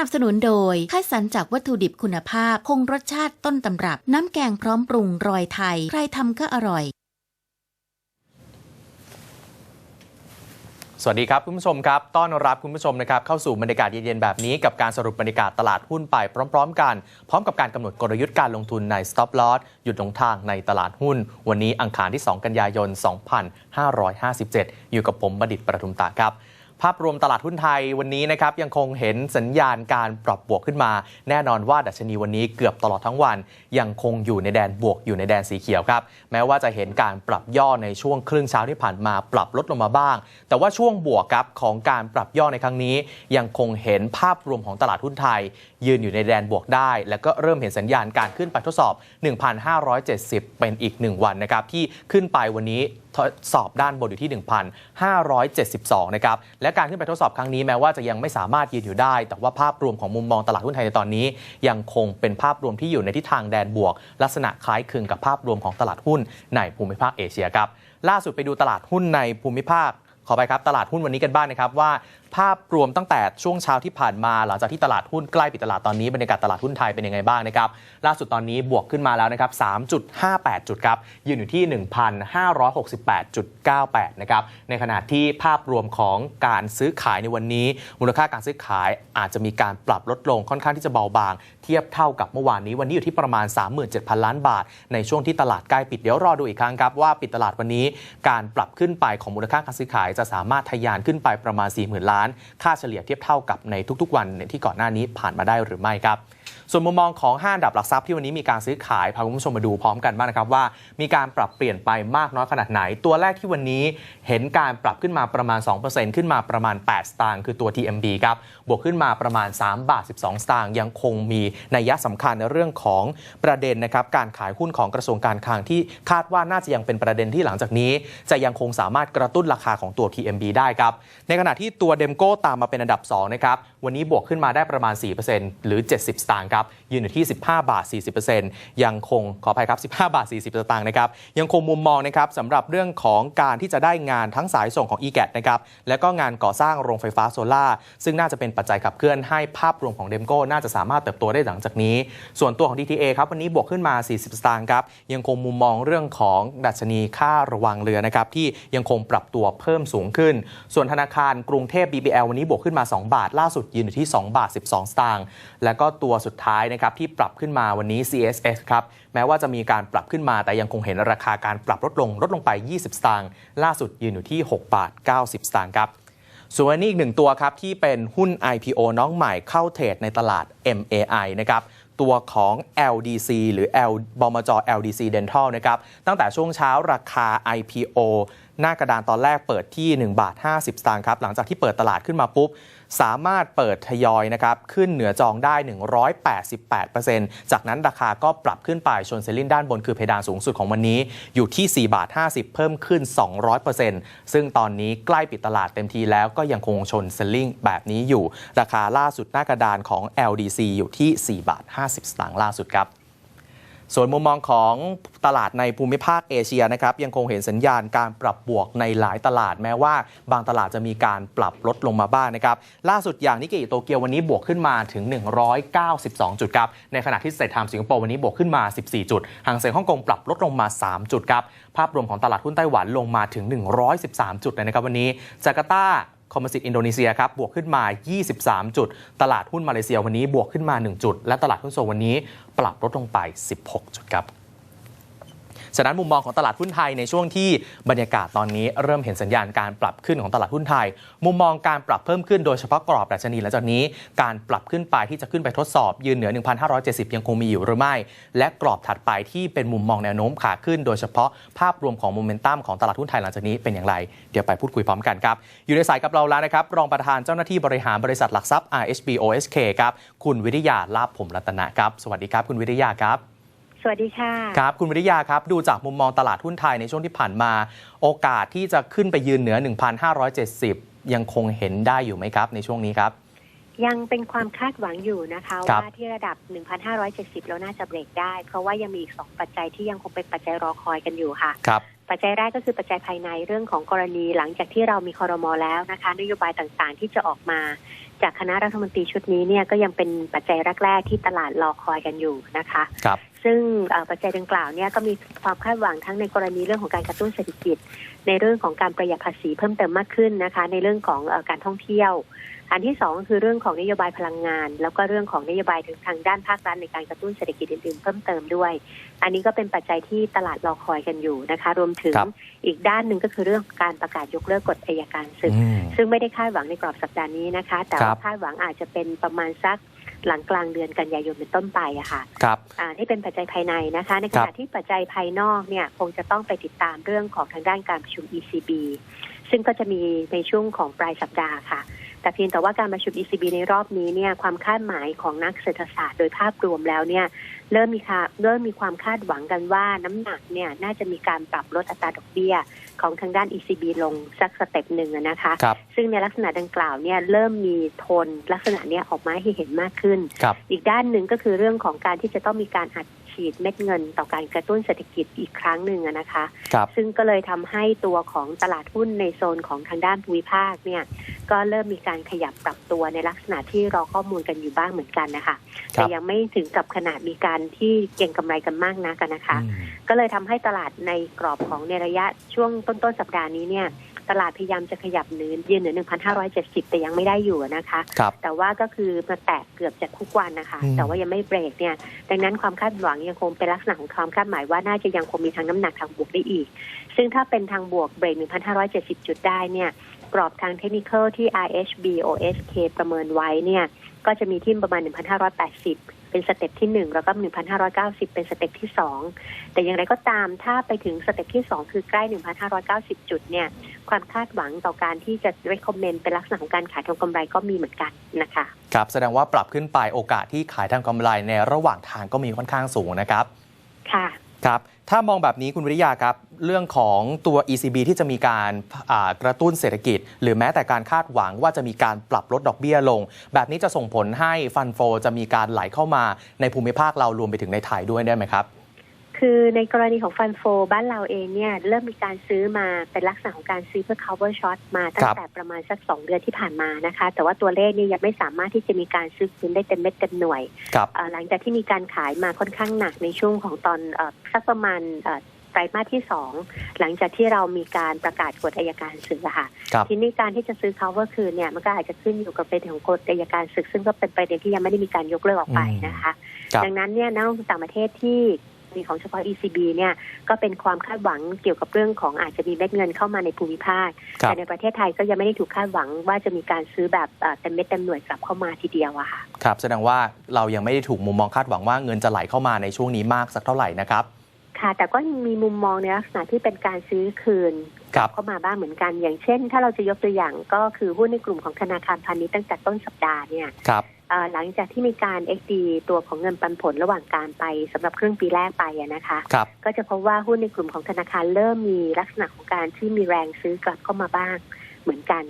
นับสนุนโดยคัดสรรจากวัตถุดิบคุณภาพ คงรสชาติต้นตำรับ น้ำแกงพร้อมปรุงรอยไทย ใครทำก็อร่อย สวัสดีครับคุณผู้ชมครับ ต้อนรับคุณผู้ชมนะครับเข้าสู่บรรยากาศเย็นๆแบบนี้กับการสรุปบรรยากาศตลาดหุ้นไปพร้อม ๆ กัน พร้อมกับการกำหนดกลยุทธ์การลงทุนใน stop loss หยุดลงทางในตลาดหุ้น วันนี้อังคารที่ 2 กันยายน 2557 อยู่กับผมบดิตประทุมตาครับ ภาพรวมตลาดหุ้นไทยวันนี้นะครับยังคงเห็นสัญญาณการปรับบวกขึ้นมา แน่นอนว่าดัชนีวันนี้เกือบตลอดทั้งวัน ยังคงอยู่ในแดนบวกอยู่ในแดนสีเขียวครับแม้ว่าจะเห็นการปรับย่อในช่วงครึ่งเช้าที่ผ่านมาปรับลดลงมาบ้าง แต่ว่าช่วงบวกครับของการปรับย่อในครั้งนี้ ยังคงเห็นภาพรวมของตลาดหุ้นไทย ยืนอยู่ในแดนบวกได้ แล้วก็เริ่มเห็นสัญญาณการขึ้นไปทดสอบ 1,570 เป็นอีกหนึ่งวันนะครับที่ขึ้นไปวันนี้สอบด้านบนอยู่ที่ 1,572 นะครับ และการขึ้นไปทดสอบครั้งนี้แม้ว่าจะยังไม่สามารถยืนอยู่ได้ แต่ว่าภาพรวมของมุมมองตลาดหุ้นไทยในตอนนี้ ยังคงเป็นภาพรวมที่อยู่ในทิศทางแดนบวก ลักษณะคล้ายคลึงกับภาพรวมของตลาดหุ้นในภูมิภาคเอเชียครับ ล่าสุดไปดูตลาดหุ้นในภูมิภาคขอไปครับ ตลาดหุ้นวันนี้กันบ้างนะครับว่า ภาพรวมตั้งแต่ช่วงเช้าที่ผ่านมา หลังจากที่ตลาดหุ้นใกล้ปิดตลาดตอนนี้บรรยากาศตลาดหุ้นไทยเป็นยังไงบ้างนะครับล่าสุดตอนนี้บวกขึ้นมาแล้วนะครับ 3.58 จุดครับยืนอยู่ที่ 1,568.98 นะครับในขณะที่ภาพรวมของการซื้อขายในวันนี้ มูลค่าการซื้อขายอาจจะมีการปรับลดลงค่อนข้างที่จะเบาบาง เทียบเท่ากับเมื่อวานนี้วันนี้อยู่ที่ประมาณ 37,000 ล้านบาท ในช่วงที่ตลาดใกล้ปิดเดี๋ยวรอดูอีกครั้งครับว่าปิดตลาดวันนี้ การปรับขึ้นไปของมูลค่าการซื้อขายจะสามารถทะยานขึ้นไปประมาณ 40,000ล้านค่าเฉลี่ยเทียบเท่ากับในทุกๆ วันที่ก่อนหน้านี้ผ่านมาได้หรือไม่ครับส่วนมุมมองของห้าอันดับหลักทรัพย์ที่วันนี้มีการซื้อขายพาคุณผู้ชมมาดูพร้อมกันบ้างนะครับว่า มีการปรับเปลี่ยนไปมากน้อยขนาดไหน ตัวแรกที่วันนี้เห็นการปรับขึ้นมาประมาณ 2%ขึ้นมาประมาณ 8 สตางค์คือตัว TMB ครับบวกขึ้นมาประมาณ 3 บาท 12 สตางค์ยังคงมีนัยยะสำคัญในเรื่องของประเด็นนะครับการขายหุ้นของกระทรวงการคลังที่คาดว่าน่าจะยังเป็นประเด็นที่หลังจากนี้ จะยังคงสามารถกระตุ้นราคาของตัว TMB ได้ครับในขณะที่ตัวเดมโก้ตามมาเป็นอันดับ 2 นะครับ วันนี้บวกขึ้นมาได้ประมาณ 4%หรือ 70 สตางค์ครับ ยืนอยู่ที่ 15 บาท 40%ยังคงขออภัยครับ 15 บาท 40 สตางค์นะครับ ยังคงมุมมองนะครับสำหรับเรื่องของการที่จะได้งานทั้งสายส่งของ e g a t นะครับ และก็งานก่อสร้างโรงไฟฟ้าโซลา่า ซึ่งน่าจะเป็นปัจจัยขับเคลื่อนให้ภาพรวมของเดมโก้น่าจะสามารถเติบโตได้หลังจากนี้ ส่วนตัวของ DTA ครับวันนี้บวกขึ้นมา 40 สตางค์ครับ ยังคงมุมมองเรื่องของดัชนีค่าระวังเรือนะครับที่ยังคงปรับตัวเพิ่มสูงขึ้น ส่วนธนาคารกรุงเทพ BBL วันนี้บวกขึ้นมา 2 บาท ล่าสุดยืนอยู่ที่ 2 บาท 12 สตางค์แล้วก็ตัวสุดท้ายนะครับที่ปรับขึ้นมาวันนี้ CSS ครับแม้ว่าจะมีการปรับขึ้นมาแต่ยังคงเห็นราคาการปรับลดลงลดลงไป 20 สตางค์ล่าสุดยืนอยู่ที่ 6 บาท 90 สตางค์ครับส่วนนี้อีกหนึ่งตัวครับที่เป็นหุ้น IPO น้องใหม่เข้าเทรดในตลาด MAI นะครับตัวของ LDC หรือ L บมจ LDC Dental นะครับตั้งแต่ช่วงเช้าราคา IPO หน้ากระดานตอนแรกเปิดที่ 1 บาท 50 สตางค์ครับ หลังจากที่เปิดตลาดขึ้นมาปุ๊บ สามารถเปิดทยอยนะครับ ขึ้นเหนือจองได้ 188%จากนั้นราคาก็ปรับขึ้นไปชนเซลลิงด้านบนคือเพดานสูงสุดของวันนี้อยู่ที่ 4 บาท 50 เพิ่มขึ้น 200%ซึ่งตอนนี้ใกล้ปิดตลาดเต็มทีแล้วก็ยังคงชนเซลลิงแบบนี้อยู่ ราคาล่าสุดหน้ากระดานของ LDC อยู่ที่ 4 บาท 50 สตางค์ล่าสุดครับ ส่วนมุมมองของตลาดในภูมิภาคเอเชียนะครับยังคงเห็นสัญญาณการปรับบวกในหลายตลาดแม้ว่า บางตลาดจะมีการปรับลดลงมาบ้างนะครับล่าสุดอย่างนิกเกอิโตเกียววันนี้บวกขึ้นมาถึง 192 จุดครับในขณะที่เซ็ตไทม์สิงคโปร์วันนี้บวกขึ้นมา 14 จุดหางเซ็งฮ่องกงปรับลดลงมา 3 จุดครับภาพรวมของตลาดหุ้นไต้หวันลงมาถึง 113 จุดเลยนะครับวันนี้จาการ์ตา คอมมสิตอินโดนีเซียครับบวกขึ้นมา 23 จุด ตลาดหุ้นมาเลเซียวันนี้บวกขึ้นมา 1 จุด และตลาดหุ้นโซวันนี้ปรับลดลงไป 16 จุดครับ ฉะนั้นมุมมองของตลาดหุ้นไทยในช่วงที่บรรยากาศตอนนี้เริ่มเห็นสัญญาณการปรับขึ้นของตลาดหุ้นไทย มุมมองการปรับเพิ่มขึ้นโดยเฉพาะกรอบดัชนีหลังจากนี้การปรับขึ้นไปที่จะขึ้นไปทดสอบยืนเหนือ 1,570 ยังคงมีอยู่หรือไม่ และกรอบถัดไปที่เป็นมุมมองแนวโน้มขาขึ้น โดยเฉพาะภาพรวมของโมเมนตัมของตลาดหุ้นไทยหลังจากนี้เป็นอย่างไร เดี๋ยวไปพูดคุยพร้อมกันครับ อยู่ในสายกับเราแล้วนะครับ รองประธานเจ้าหน้าที่บริหารบริษัทหลักทรัพย์ RHB OSK ครับ คุณวิริยาลาภผมรัตนะครับ สวัสดีครับ คุณวิริยาครับ สวัสดีค่ะ ครับคุณวิริยาครับดูจากมุมมองตลาดหุ้นไทยในช่วงที่ผ่านมา โอกาสที่จะขึ้นไปยืนเหนือ 1,570 ยังคงเห็นได้อยู่ไหมครับ ในช่วงนี้ครับ ยังเป็นความคาดหวังอยู่นะคะครับว่าที่ระดับ 1,570 แล้วน่าจะเบรกได้ เพราะว่ายังมีอีก 2 ปัจจัยที่ยังคงเป็นปัจจัยรอคอยกันอยู่ค่ะครับปัจจัยแรกก็คือปัจจัยภายในเรื่องของกรณีหลังจากที่เรามีคอรมอแล้วนะคะนโยบายต่างๆ ที่จะออกมา จากคณะรัฐมนตรีชุดนี้เนี่ยก็ยังเป็นปัจจัยแรกๆที่ตลาดรอคอยกันอยู่นะคะครับ ซึ่งเอ่อปัจจัยดังกล่าวเนี่ยก็มีความคาดหวังทั้งในกรณีเรื่องของการกระตุ้นเศรษฐกิจ ในเรื่องของการประหยัดภาษีเพิ่มเติมมากขึ้นนะคะ ในเรื่องของเออการท่องเที่ยว อันที่สองก็คือเรื่องของนโยบายพลังงาน แล้วก็เรื่องของนโยบายถึงทางด้านภาครัฐในการกระตุ้นเศรษฐกิจอื่นๆเพิ่มเติมด้วย อันนี้ก็เป็นปัจจัยที่ตลาดรอคอยกันอยู่นะคะ รวมถึงครับอีกด้านหนึ่งก็คือเรื่องของการประกาศยกเลิกกฎอัยการศึกอืมซึ่งไม่ได้คาดหวังในกรอบสัปดาห์นี้นะคะ แต่ครัว่าบคาดหวังอาจจะเป็นประมาณสัก หลังกลางเดือนกันยายนเป็นต้นไปอะค่ะครับอ่านี่เป็นปัจจัยภายในนะคะ ในขครัณะบที่ปัจจัยภายนอกเนี่ยคงจะต้องไปติดตามเรื่องของทางด้านการประชุม ECB ซึ่งก็จะมีในช่วงของปลายสัปดาห์ค่ะ แต่เพียงแต่ว่าการประชุม ECB ในรอบนี้เนี่ยความคาดหมายของนักเศรษฐศาสตร์โดยภาพรวมแล้วเนี่ยเริ่มมีค่ะเริ่มมีความคาดหวังกันว่าน้ำหนักเนี่ยน่าจะมีการปรับลดอัตราดอกเบี้ย ของทางด้าน ECB ลงสักสเต็ปหนึ่งอะนะคะครับซึ่งในลักษณะดังกล่าวเนี่ยเริ่มมีโทนลักษณะเนี้ยออกมาให้เห็นมากขึ้นครับอีกด้านหนึ่งก็คือเรื่องของการที่จะต้องมีการอัดฉีดเม็ดเงินต่อการกระตุ้นเศรษฐกิจอีกครั้งหนึ่งอะนะคะครับซึ่งก็เลยทำให้ตัวของตลาดหุ้นในโซนของทางด้านภูมิภาคเนี่ย ก็เริ่มมีการขยับปรับตัวในลักษณะที่รอข้อมูลกันอยู่บ้างเหมือนกันนะคะคแต่รับยังไม่ถึงกับขนาดมีการที่เก็งกำไรกันมากนักอะนะคะอืมก็เลยทำให้ตลาดในกรอบของในระยะช่วงต้นต้นๆสัปดาห์นี้เนี่ยตลาดพยายามจะขยับเนื้อยืนเหนือ 1,570 แต่ยังไม่ได้อยู่นะคะครับแต่ว่าก็คือมาแตะเกือบจะทุกวันนะคะอืมแต่ว่ายังไม่เบรกเนี่ย ดังนั้นความคาดหวังยังคงเป็นลักษณะของความคาดหมายว่าน่าจะยังคงมีทางน้ำหนักทางบวกได้อีก ซึ่งถ้าเป็นทางบวกเบรก 1,570 จุดได้เนี่ย กรอบทางเทคนิคที่ RHB OSK ประเมินไว้เนี่ยก็จะมีที่ประมาณ 1,580 เป็นสเต็ปที่ 1 แล้วก็ 1,590 เป็นสเต็ปที่ 2 แต่อย่างไรก็ตามถ้าไปถึงสเต็ปที่ 2 คือใกล้ 1,590 จุดเนี่ยความคาดหวังต่อการที่จะ recommend เป็นลักษณะของการขายทองกำไรก็มีเหมือนกันนะคะครับแสดงว่าปรับขึ้นไปโอกาสที่ขายทางกำไรในระหว่างทางก็มีค่อนข้างสูงนะครับ ค่ะ ครับถ้ามองแบบนี้คุณวิริยาครับ เรื่องของตัว ECB ที่จะมีการกระตุ้นเศรษฐกิจ หรือแม้แต่การคาดหวังว่าจะมีการปรับลดดอกเบี้ยลง แบบนี้จะส่งผลให้ฟันโฟจะมีการไหลเข้ามาในภูมิภาคเรารวมไปถึงในไทยด้วยได้ไหมครับ คือในกรณีของฟันโฟ บ้านเราเองเนี่ยเริ่มมีการซื้อมาเป็นลักษณะของการซื้อเพื่อ cover short มาตั้คงรับแต่ประมาณสักสองเดือนที่ผ่านมานะคะ แต่ว่าตัวเลขเนี่ยยังไม่สามารถที่จะมีการซื้อคืนได้เต็มเม็ดเต็มหน่วยครับเอ่อหลังจากที่มีการขายมาค่อนข้างหนักในช่วงของตอนเออสักประมาณเอ่อไตรมาสที่สองหลังจากที่เรามีการประกาศกฎอัยการศึกอะค่ะครับทีนี้การที่จะซื้อ cover คืนเนี่ยมันก็อาจจะขึ้นอยู่กับประเด็นของกฎอัยการศึก ซึ่งก็เป็นประเด็นที่ยังไม่ได้มีการยกเลิกออกไปนะคะครับดังนั้นเนี่ยนักลงทุนต่างประเทศที่ มีของเฉพาะ ECB เนี่ยก็เป็นความคาดหวังเกี่ยวกับเรื่องของอาจจะมีเม็ดเงินเข้ามาในภูมิภาคครับแต่ในประเทศไทยก็ยังไม่ได้ถูกคาดหวังว่าจะมีการซื้อแบบเอ่อเต็มเม็ดเต็มหน่วยกลับเข้ามาทีเดียวอะค่ะครับแสดงว่าเรายังไม่ได้ถูกมุมมองคาดหวังว่าเงินจะไหลเข้ามาในช่วงนี้มากสักเท่าไหร่นะครับค่ะแต่ก็ยังมีมุมมองในลักษณะที่เป็นการซื้อคืนครับเข้ามาบ้างเหมือนกัน อย่างเช่น ถ้าเราจะยกตัวอย่างก็คือหุ้นในกลุ่มของธนาคารพาณิชย์ตั้งแต่ต้นสัปดาห์เนี่ยครับเอ่อ หลังจากที่มีการ XD ตัวของเงินปันผลระหว่างการไปสำหรับครึ่งปีแรกไปอะนะคะครับก็จะพบว่าหุ้นในกลุ่มของธนาคารเริ่มมีลักษณะของการที่มีแรงซื้อกลับเข้ามาบ้างเหมือนกัน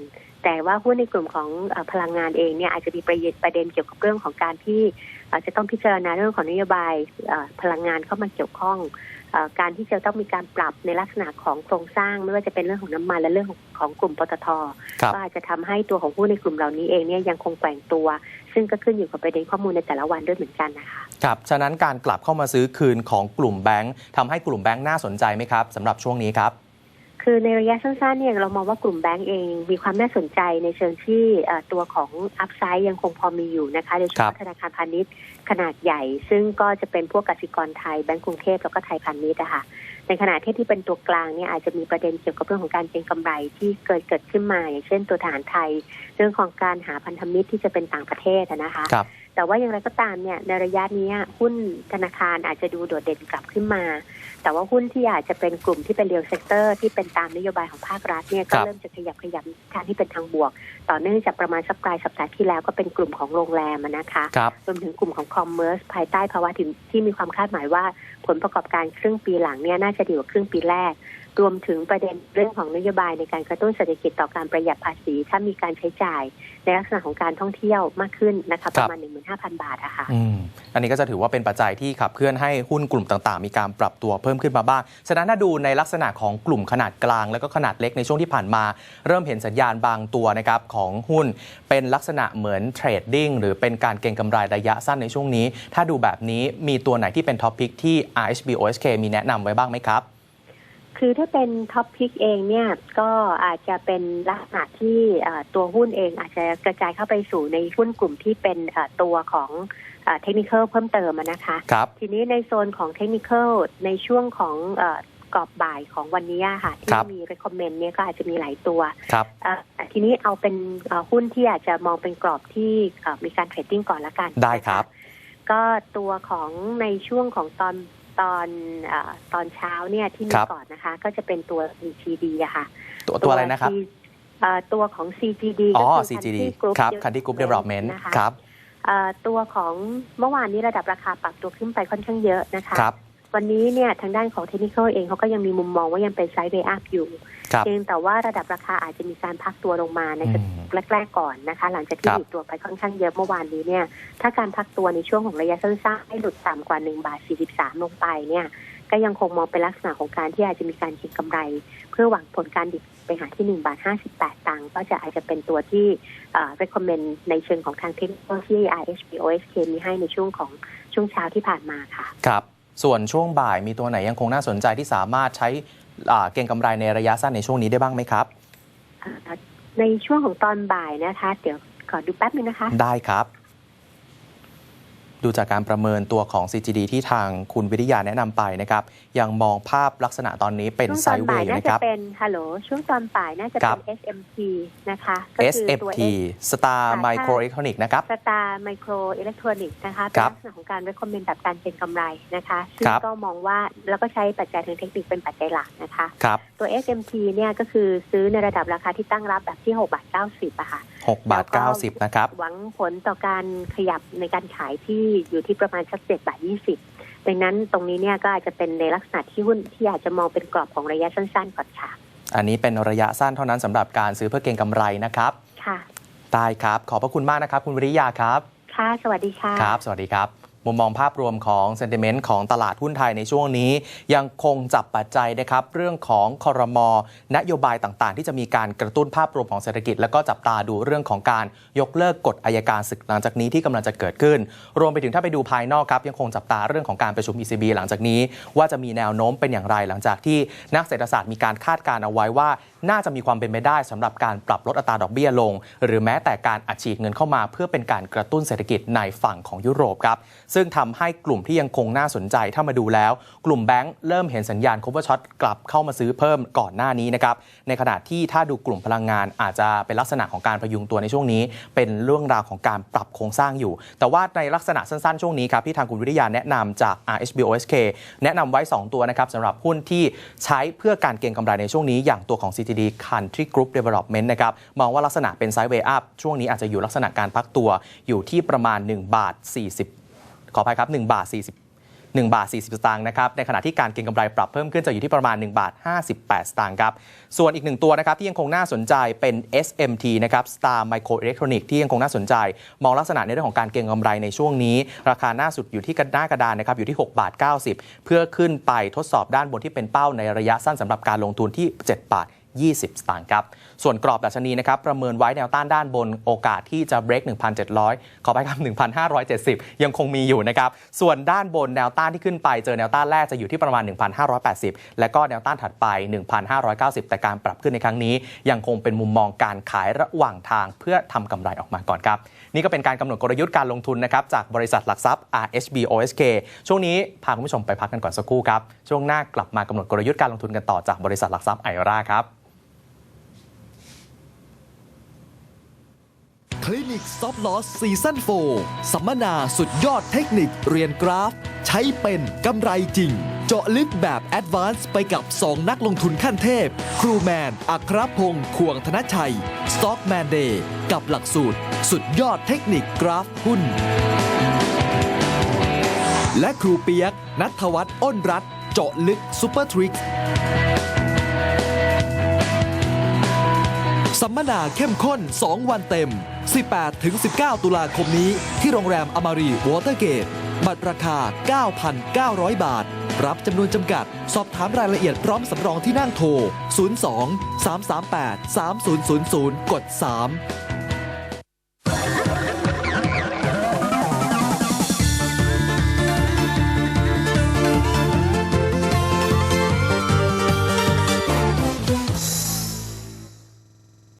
แต่ว่าหุ้นในกลุ่มของเออพลังงานเองเนี่ยอาจจะมีประเด็นประเด็นเกี่ยวกับเรื่องของการที่เอ่อจะต้องพิจารณาเรื่องของนโยบายเอ่อพลังงานเข้ามาเกี่ยวข้องเอ่อการที่จะต้องมีการปรับในลักษณะของโครงสร้างไม่ว่าจะเป็นเรื่องของน้ำมันและเรื่องของของกลุ่มปตทครับก็อาจจะทำให้ตัวของหุ้นในกลุ่มเหล่านี้เองเนี่ยยังคงแกว่งตัว ซึ่งก็ขึ้นอยู่กับประเด็นข้อมูลในแต่ละวันด้วยเหมือนกันนะคะครับฉะนั้นการกลับเข้ามาซื้อคืนของกลุ่มแบงค์ทำให้กลุ่มแบงค์น่าสนใจไหมครับสำหรับช่วงนี้ครับ คือในระยะสั้นๆเนี่ยเรามองว่ากลุ่มแบงก์เองมีความน่าสนใจในเชิงที่เอ่อตัวของอัพไซด์ยังคงพอมีอยู่นะคะโดยเฉครัพาะบธนาคารพาณิชย์ขนาดใหญ่ ซึ่งก็จะเป็นพวกกสิกรไทยแบงก์กรุงเทพแล้วก็ไทยพาณิชย์อะค่ะในขณะที่ที่เป็นตัวกลางเนี่ยอาจจะมีประเด็นเกี่ยวกับเรื่องของการเก็งกำไรที่เกิดเกิดขึ้นมา อย่างเช่นตัวทหารไทย เรื่องของการหาพันธมิตรที่จะเป็นต่างประเทศอะนะคะครับ แต่ว่าอย่างไรก็ตามเนี่ยในระยะเนี้ยหุ้นธนาคารอาจจะดูโดดเด่นกลับขึ้นมา แต่ว่าหุ้นที่อาจจะเป็นกลุ่มที่เป็นเรียลเซกเตอร์ที่เป็นตามนโยบายของภาครัฐเนี่ยครัก็บเริ่มจะขยับขยับทางที่เป็นทางบวก ต่อเนื่องจากประมาณสักปลายสัปดาห์ที่แล้วก็เป็นกลุ่มของโรงแรมอะนะคะครับรวมถึงกลุ่มของคอมเมอร์สภายใต้ภาวะที่ที่มีความคาดหมายว่า ผลประกอบการครึ่งปีหลังเนี่ยน่าจะดีกว่าครึ่งปีแรก รวมถึงประเด็นเรื่องของนโยบายในการกระตุ้นเศรษฐกิจต่อการประหยัดภาษี ถ้ามีการใช้จ่ายในลักษณะของการท่องเที่ยวมากขึ้นนะคะประมาณ 15,000 บาทอะค่ะอืมอันนี้ก็จะถือว่าเป็นปัจจัยที่ขับเคลื่อนให้หุ้นกลุ่มต่างๆ มีการปรับตัวเพิ่มขึ้นมาบ้าง ฉะนั้นถ้าดูในลักษณะของกลุ่มขนาดกลาง แล้วก็ขนาดเล็กในช่วงที่ผ่านมา เริ่มเห็นสัญญาณบางตัวนะครับของหุ้นเป็นลักษณะเหมือนเทรดดิ้งหรือเป็นการเก็งกำไรระยะสั้นในช่วงนี้ ถ้าดูแบบนี้มีตัวไหนที่เป็นท็อปพิกที่ RHB OSK มีแนะนำไว้บ้างไหมครับ คือถ้าเป็นท็อปพิกเองเนี่ยก็อาจจะเป็นลักษณะที่เอ่อตัวหุ้นเองอาจจะกระจายเข้าไปสู่ในหุ้นกลุ่มที่เป็นเอ่อตัวของเทคนิคเพิ่มเติมอะนะคะครับทีนี้ในโซนของเทคนิคในช่วงของเอ่อกรอบบ่ายของวันนี้อะค่ะครัที่บมี recommend เนี่ยก็อาจจะมีหลายตัวครับเอ่อทีนี้เอาเป็นเอ่อหุ้นที่อาจจะมองเป็นกรอบที่เอ่อมีการเทรดดิ้งก่อนละกัน ได้ครับนะคะก็ตัวของในช่วงของตอน ตอนเออตอนเช้าเนี่ยที่มีครับก่อนนะคะ ก็จะเป็นตัว CGD อะค่ะ ตัวตัวอะไรนะครับ C เอ่อตัวของ CGD อ๋อก็คือ CGD Country Group ครับ Development Country Group Development นะคะครับเอ่อตัวของเมื่อวานนี้ระดับราคาปรับตัวขึ้นไปค่อนข้างเยอะนะคะครับ วันนี้เนี่ยทางด้านของเทคนิคเองเขาก็ยังมีมุมมองว่ายังเป็นไซด์เวย์อัพอยู่ครับเพียงแต่ว่าระดับราคาอาจจะมีการพักตัวลงมาในอืมแรกๆก่อนนะคะ หลังจากที่ครับหยุดตัวไปค่อนข้างเยอะเมื่อวานนี้เนี่ย ถ้าการพักตัวในช่วงของระยะสั้นๆให้หลุดต่ำกว่า1บาท43 ลงไปเนี่ย ก็ยังคงมองเป็นลักษณะของการที่อาจจะมีการเก็งกำไร เพื่อหวังผลการดิบไปหาที่1บาท58 ตังค์ก็จะอาจจะเป็นตัวที่เอ่อ recommend ในเชิงของทางเทคนิคที่ RHB OSK มีให้ในช่วงของช่วงเช้าที่ผ่านมาค่ะ ครับ ส่วนช่วงบ่ายมีตัวไหนยังคงน่าสนใจที่สามารถใช้อ่าเก็งกำไรในระยะสั้นในช่วงนี้ได้บ้างไหมครับเอ่อในช่วงของตอนบ่ายนะคะ เดี๋ยวขอดูแป๊บนึงนะคะ ได้ครับ ดูจากการประเมินตัวของ CGD ที่ทางคุณวิทยาแนะนำไปนะครับ ยังมองภาพลักษณะตอนนี้เป็นช่วงไซตอนด์เวบ่ายย์อยู่น่านะคจะรับ เป็นฮัลโหลช่วงตอนบ่ายน่าจะครัเป็บน SMT นะคะก็คือตัว SFT Star ค่ะ Microelectronic นะครับสตาร์ไมโครอิเล็กทรอนิกส์นะคะคเป็นรับลักษณะของการ recommend แบบการเก็งกำไรนะคะซึ่งครับก็มองว่าแล้วก็ใช้ปัจจัยทางเทคนิคเป็นปัจจัยหลักนะคะครับตัว SMT เนี่ยก็คือซื้อในระดับราคาที่ตั้งรับแบบที่6บาท90อะค่ะ6 บาทแล้วก็90 นะครับ หวังผลต่อการขยับในการขายที่อยู่ที่ประมาณสัก7บาท 20 ดังนั้นตรงนี้เนี่ยก็อาจจะเป็นในลักษณะที่หุ้นที่อาจจะมองเป็นกรอบของระยะสั้นๆก่อนค่ะ อันนี้เป็นระยะสั้นเท่านั้นสำหรับการซื้อเพื่อเก็งกำไรนะครับ ค่ะได้ครับ ขอบพระคุณมากนะครับ คุณวิริยาครับ ค่ะ สวัสดีค่ะ ครับ สวัสดีครับ มุมมองภาพรวมของเซนติเมนต์ของตลาดหุ้นไทยในช่วงนี้ ยังคงจับปัจจัยนะครับ เรื่องของคอรมอนโยบายต่างๆ ที่จะมีการกระตุ้นภาพรวมของเศรษฐกิจ แล้วก็จับตาดูเรื่องของการยกเลิกกฎอายการศึกหลังจากนี้ที่กำลังจะเกิดขึ้น รวมไปถึงถ้าไปดูภายนอกครับยังคงจับตาเรื่องของการประชุม ECB หลังจากนี้ ว่าจะมีแนวโน้มเป็นอย่างไรหลังจากที่นักเศรษฐศาสตร์มีการคาดการณ์เอาไว้ว่า น่าจะมีความเป็นไปได้สำหรับการปรับลดอัตราดอกเบี้ยลง หรือแม้แต่การอัดฉีดเงินเข้ามา เพื่อเป็นการกระตุ้นเศรษฐกิจในฝั่งของยุโรปครับซึ่งทำให้กลุ่มที่ยังคงน่าสนใจถ้ามาดูแล้ว กลุ่มแบงก์เริ่มเห็นสัญญาณ cover shot กลับเข้ามาซื้อเพิ่มก่อนหน้านี้นะครับในขณะที่ถ้าดูกลุ่มพลังงานอาจจะเป็นลักษณะของการพยุงตัวในช่วงนี้ เป็นเรื่องราวของการปรับโครงสร้างอยู่ แต่ว่าในลักษณะสั้นๆ ช่วงนี้ครับที่ทางคุณวิทยาแนะนำจาก RHB OSK แนะนำไว้ 2 ตัวนะครับสำหรับหุ้นที่ใช้เพื่อการเก็งกำไรในช่วงนี้อย่างตัวของ CTD Country Group Development นะครับมองว่าลักษณะเป็นไซด์เวย์อัพช่วงนี้อาจจะอยู่ลักษณะการพักตัวอยู่ที่ประมาณ 1 บาท 40 ขออภัยครับ1บาท 40 1 บาท 40 สตางค์นะครับ ในขณะที่การเก็งกำไรปรับเพิ่มขึ้นจะอยู่ที่ประมาณ 1 บาท 58 สตางค์ครับ ส่วนอีกหนึ่งตัวนะครับที่ยังคงน่าสนใจเป็น SMT นะครับ Star Micro Electronic ที่ยังคงน่าสนใจ มองลักษณะในเรื่องของการเก็งกำไรในช่วงนี้ ราคาหน้าสุดอยู่ที่กระด้ากระดานนะครับอยู่ที่ 6 บาท 90 เพื่อขึ้นไปทดสอบด้านบนที่เป็นเป้าในระยะสั้นสำหรับการลงทุนที่ 7 บาท 20 สตางค์ครับ ส่วนกรอบดัชนีนะครับ ประเมินไว้แนวต้านด้านบนโอกาสที่จะ break 1,700 ขอไปครับ 1,570 ยังคงมีอยู่นะครับ ส่วนด้านบนแนวต้านที่ขึ้นไป เจอแนวต้านแรกจะอยู่ที่ประมาณ 1,580 และก็แนวต้านถัดไป 1,590 แต่การปรับขึ้นในครั้งนี้ ยังคงเป็นมุมมองการขายระหว่างทางเพื่อทำกำไรออกมาก่อนครับ นี่ก็เป็นการกำหนดกลยุทธ์การลงทุนนะครับจากบริษัทหลักทรัพย์ RHB OSK ช่วงนี้พาคุณผู้ชมไปพักกันก่อนสักครู่ครับช่วงหน้ากลับมากำหนดกลยุทธ์การลงทุนกันต่อจากบริษัทหลักทรัพย์ไอราครับ คลินิก Stop Loss ซีซั่น4สัมมนาสุดยอดเทคนิคเรียนกราฟ ใช้เป็นกำไรจริง เจาะลึกแบบแอดวานซ์ไปกับ 2 นักลงทุนขั้นเทพ ครูแมน อัครพงศ์ควงธนชัย Stockman Day กับหลักสูตร สุดยอดเทคนิคกราฟหุ้น และครูเปียกนัทวัฒน์อ้นรัตเจาะลึกซูเปอร์ทริก สัมมนาเข้มข้น 2 วันเต็ม 18-19 ตุลาคมนี้ที่โรงแรมอมารีวอเตอร์เกต บัตรราคา 9,900 บาท รับจำนวนจำกัด สอบถามรายละเอียดพร้อมสำรองที่นั่งโทร 02 338 3000 กด 3